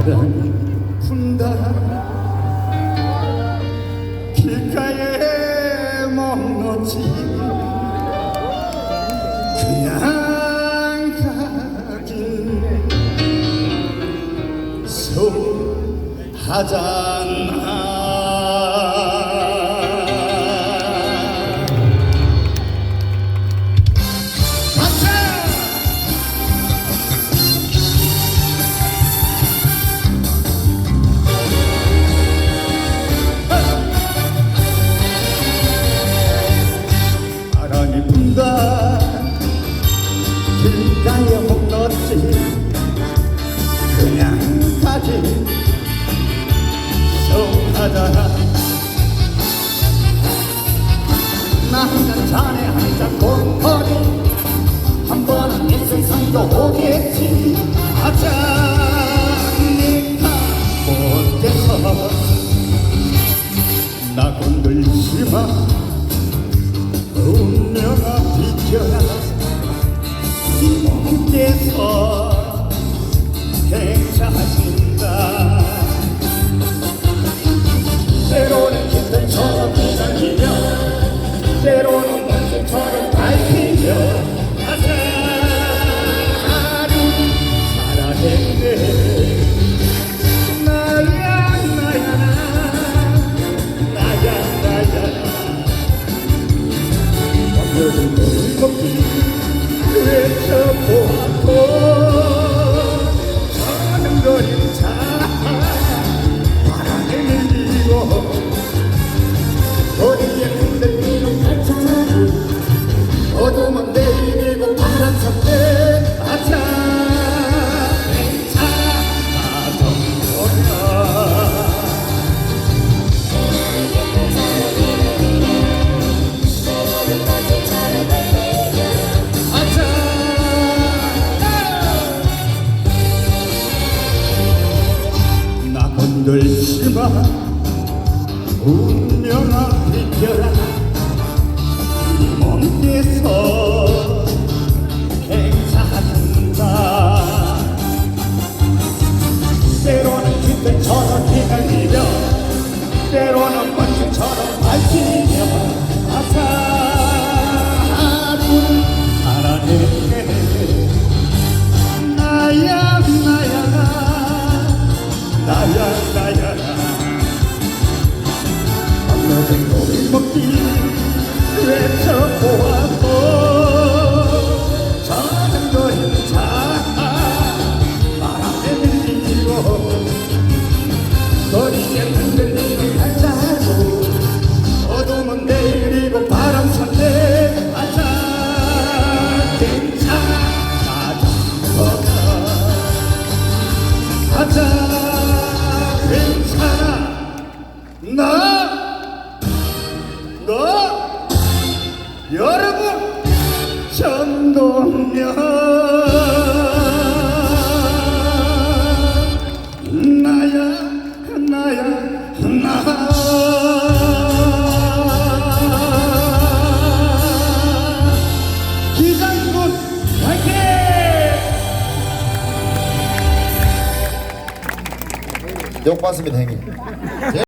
바람이 분다. 길가에 멈놓지. 그냥 가긴 소하잖아 길가에 홈렀지 그냥 가지. 속하잖아. 나한잔 잔에 한잔 곰거리. 한 번은 인생상도 오겠지. 아자 니가 못돼서 나 건들지마. 운명아 비켜라 lips 나 건들지마 운명아 비켜라. 이 몸께서 행사한다. 때로는 깃들처럼 여러분 전동면 나야 나야 나. 기장군 화이팅! 욕 봤습니다 형님